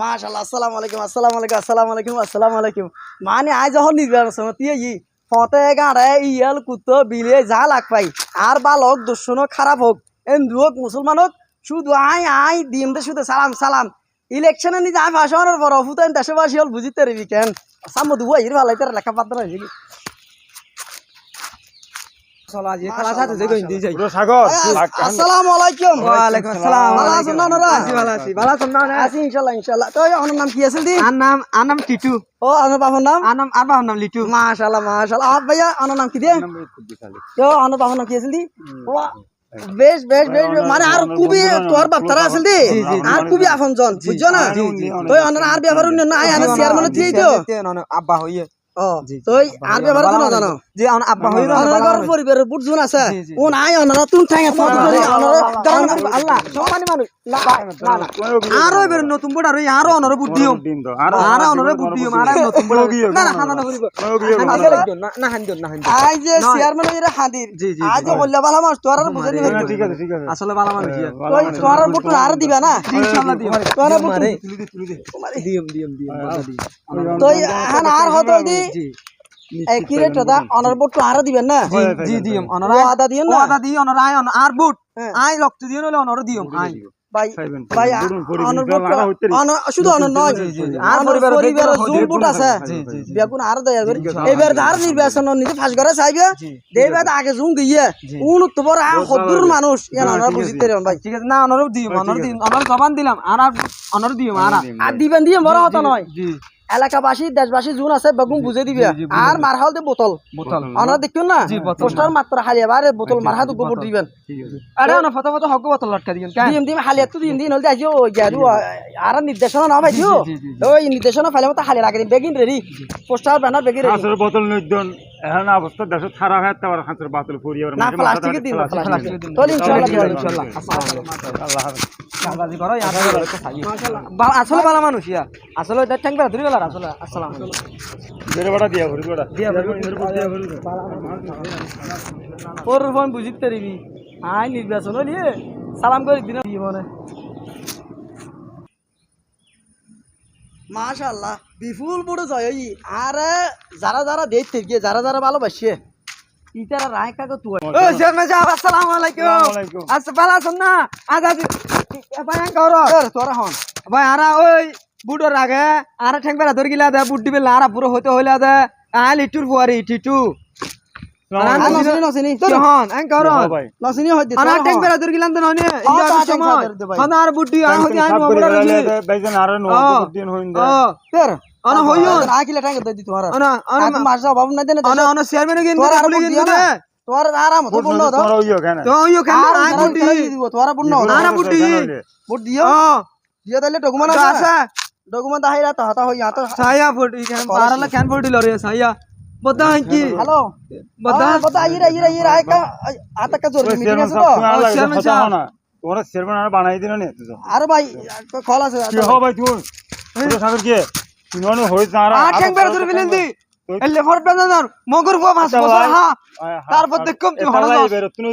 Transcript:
মাশাল্লাহ আসসালামু আলাইকুম আসসালামু আলাইকুম আসসালামু আলাইকুম আসসালামু আলাইকুম। মানে আজ যখন নির্বাচন সময় ই ফতে গাড়ে ইয়াল কুতো বিলে যা লাগ পাই। আর বালক দুশ্মন খারাপ হোক এন্দু হোক মুসলমান হোক, শুধু আই আই দিম দে শুধু সালাম সালাম। ইলেকশনে নিজে আই ভাষণের পর ফুতেন দেশবাসী হল বুঝিতে রে কেন? সামনে দুবো ইর ভালাই তার বেশ বেশ বেশ মানে আর খুবই তোর বাপ্তারা আছিল দি আর খুবই আপন জন বুঝছ না তো অনার আর ব্যাপার উন্নয়ন না আই আনার চেয়ারম্যান থিয়েই তো আব্বা হইয়ে ও তো আর ব্যাপার তো না জানো যে আব্বা পরিবারের বুঝছুন আছে। ও নাই অনারা ফটো অনারা আল্লাহ সমানি মানুষ। না না আরও এবার নতুন বোর্ড আরও আরও অনর বুদ্ধি হম আরও অনর বুদ্ধি হম আর নতুন বোর্ড না না হানা না করিব না আই যে চেয়ারম্যান এর হাদির আজ বললে ভালো মাস তোর আর বুঝে নিবে ঠিক আছে ঠিক আছে। আসলে ভালো মানুষ তোই তোর আর বুটু আর দিবে না? ইনশাআল্লাহ দিও। তোর আর বুটু দিম দিম দিম দিম তোই হান আর হতো দি কি রে তোদা অনার বুটু আর দিবেন না? জি জি দিম অনর আদা দিও না? আদা দি অনর আই আর বুট হ্যাঁ। রক্ত দিও নলে অনর দিম আই ভাই ভাই অনার দেওয়া বুটু আরা হইতে রে। অনার শুধু অনার নয় জি, জি, জি। আর আর পরিবারের পরিবারের দেখতে আছে। জি, জি, জি। বেগুন আর দয়া করি। এবার ধার নির্বাচন নিজে ফাঁস করে চাইবে। দেবে আগে জুম দিয়ে উন আর হদ্দুর মানুষ। ইয়ান আমরা বুঝিতে রে ভাই ঠিক আছে না অনর দিম অনর দিম অনর জবান দিলাম। আর দিম আর আর দিবেন দিয়ে বড় হতো নয়। জি। এলাকাবাসী দেশবাসী জুন আছে বেগুন বুঝে দিবে। আর মারহাল দিয়ে বোতল। বোতল। আমরা দেখুন না। পোস্টার মাত্র হালিয়া বারে বোতল মারহা তো গোবর দিবেন। আরে অন ফটো ফটো হক বোতল লটকা দিম কেন দিম দিম হালিয়া তো দিম দিন হলতে আজিও গেরু আর নির্দেশনা না ভাই ওই নির্দেশনা ফাইলে মতো হালিয়া রাখে দিন বেগিন রেডি পোস্টার ব্যানার বেগিন রেডি বোতল নইদন এখন অবস্থা দেশ খারাপ হয়ে তারপর হাঁসের বোতল ফুরিয়ে না প্লাস্টিকের দিন তো ইনশাআল্লাহ ইনশাআল্লাহ আল্লাহ করো ইয়ার আসলে ভালো মানুষ ইয়া। আসলে এটা ঠ্যাং বেড়া ধরে গেল আসলে। আসসালাম বেড়ে বাড়া। দিয়া ভরি বাড়া। দিয়া ভরি, দিয়া ভরি ওর ফোন বুঝিতে পারিবি আই নির্বাচন হলিয়ে সালাম করে দিন। মনে মাশাআল্লাহ বিপুল বড় জয় ওই আর যারা যারা দেখতে গিয়ে যারা যারা ভালোবাসে ইতারা রায় কাকে তু ও শর্মা সাহেব আসসালামু আলাইকুম। আচ্ছা ভালো আছেন না? আজ আজ করো তোরা হন। ভাই আরা ওই বুড়োর আগে আরা ঠেং বেড়া ধরে গিলা দে বুট দিবে আরা পুরো হইতে হইলা দে। আ লিটুর ফুয়ারি টিটু। তো হ্যাঁ, ইয়া তা তোর তোরা তোর তোর আরাম তো ওইও কেন তো ইয়ো কেন আই বুটি দিব তোরা দিও দিও তাহলে ডকুমেন্ট আছে ডকুমেন্ট আহি রাত হাতা হই হাতা সায়া ফুটি কেন পারালা কেন ফুটি লরে আছে তো চেয়ারম্যান সাহেব। চেয়ারম্যান আর বানাই নে আরে ভাই কল আছে কি হো ভাই তুই তোর কি হই ঠ্যাং ধরে ফেলেন দি এলে ফরটা না মগর তারপর তুই হড়া। তুমি